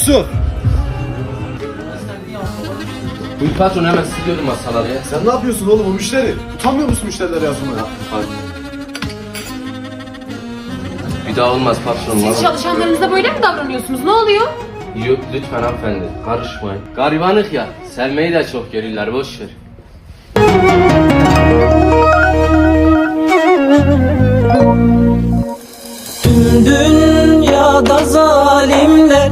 Yusuf. Buyur patron hemen siliyordum masaları ya. Sen ne yapıyorsun oğlum o müşteri? Utanmıyor musun müşteriler yazmaya? Bir daha olmaz patron. Siz vallahi. böyle mi davranıyorsunuz? Ne oluyor? Yok lütfen hanımefendi karışmayın. Garibanık ya. Sevmeyi de çok görürler boş ver. Dün Dünyada zalimler